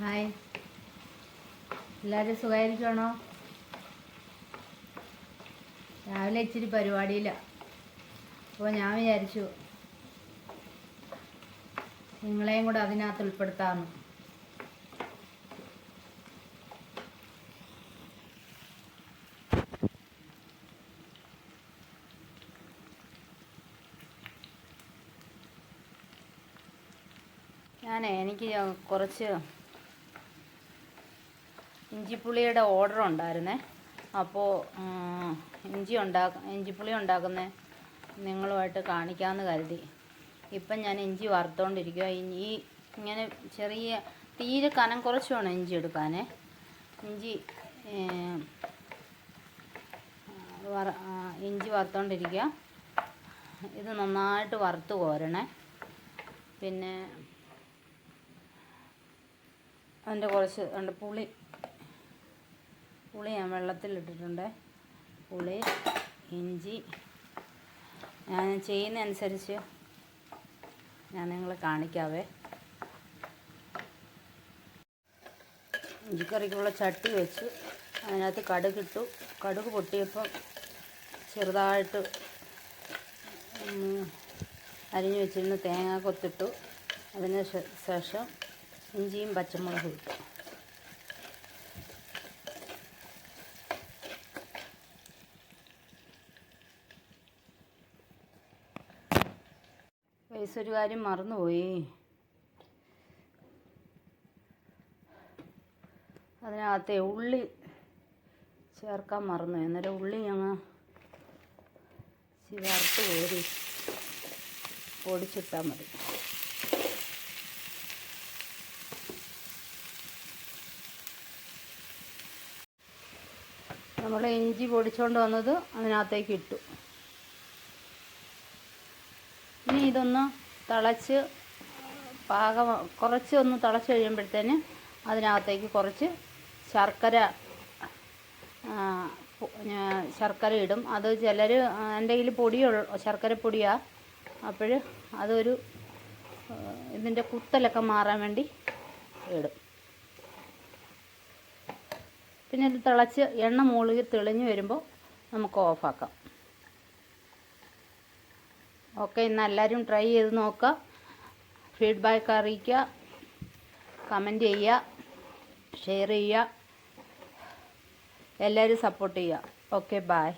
Hi. എല്ലാവരും സുഖമായിരിക്കണോ രാവിലെ ഇച്ചിരി പരിപാടിയില്ല. അപ്പോൾ ഞാൻ വിചാരിച്ചു നിങ്ങളെയും കൂടെ അതിനകത്ത് ഉൾപ്പെടുത്താമെന്ന് ഞാനേ എനിക്ക് കുറച്ച് ഇഞ്ചിപ്പുളിയുടെ ഓർഡർ ഉണ്ടായിരുന്നേ. അപ്പോൾ ഇഞ്ചി ഉണ്ടാക്ക ഇഞ്ചിപ്പുളി ഉണ്ടാക്കുന്ന നിങ്ങളുമായിട്ട് കാണിക്കാമെന്ന് കരുതി. ഇപ്പം ഞാൻ ഇഞ്ചി വറുത്തോണ്ടിരിക്കുക ഇനി ഇങ്ങനെ ചെറിയ തീരെ കനം കുറച്ച് വേണം ഇഞ്ചി എടുക്കാനേ. ഇഞ്ചി വറ ഇഞ്ചി വറുത്തോണ്ടിരിക്കുക ഇത് നന്നായിട്ട് വറുത്ത് കോരണേ. പിന്നെ അതിന്റെ കുറച്ച് ഉണ്ട് പുളി പുളി ഞാൻ വെള്ളത്തിലിട്ടിട്ടുണ്ട്. പുളി ഇഞ്ചി. ഞാൻ ചെയ്യുന്ന അനുസരിച്ച് ഞാൻ നിങ്ങളെ കാണിക്കാവേ. ഇഞ്ചിക്കറിക്കുള്ള ചട്ടി വെച്ച് അതിനകത്ത് കടുകിട്ടു. കടുക് പൊട്ടിയപ്പം ചെറുതായിട്ട് അരിഞ്ഞു വെച്ചിരുന്ന തേങ്ങ കൊത്തിട്ടു. അതിന് ശേഷം ഇഞ്ചിയും പച്ചമുളകും ഇട്ടു. പൈസ ഒരു കാര്യം മറന്നുപോയി. അതിനകത്തെ ഉള്ളി ചേർക്കാൻ മറന്നു. അന്നേരം ഉള്ളി ഞങ്ങൾ വറുത്ത് കോരി പൊടിച്ചിട്ടാൽ മതി. നമ്മൾ ഇഞ്ചി പൊടിച്ചുകൊണ്ട് വന്നത് അതിനകത്തേക്ക് ഇട്ടു. ഇനി ഇതൊന്ന് തിളച്ച് പാകം കുറച്ച് ഒന്ന് തിളച്ച് കഴിയുമ്പോഴത്തേന് അതിനകത്തേക്ക് കുറച്ച് ശർക്കര ശർക്കര ഇടും. അത് ചിലർ എന്റെ കയ്യിൽ പൊടിയുള്ള ശർക്കര പൊടിയാണ് അപ്പോൾ അതൊരു ഇതിന്റെ കുത്തലൊക്കെ മാറാൻ വേണ്ടി ഇടും. പിന്നെ ഇത് തിളച്ച് എണ്ണ മൂളുകി തെളിഞ്ഞ് വരുമ്പോൾ നമുക്ക് ഓഫാക്കാം. ഓക്കെ ഇന്ന് എല്ലാവരും ട്രൈ ചെയ്ത് നോക്കുക. ഫീഡ്ബാക്ക് അറിയിക്കുക. കമന്റ് ചെയ്യുക. ഷെയർ ചെയ്യുക. എല്ലാവരും സപ്പോർട്ട് ചെയ്യുക. Okay bye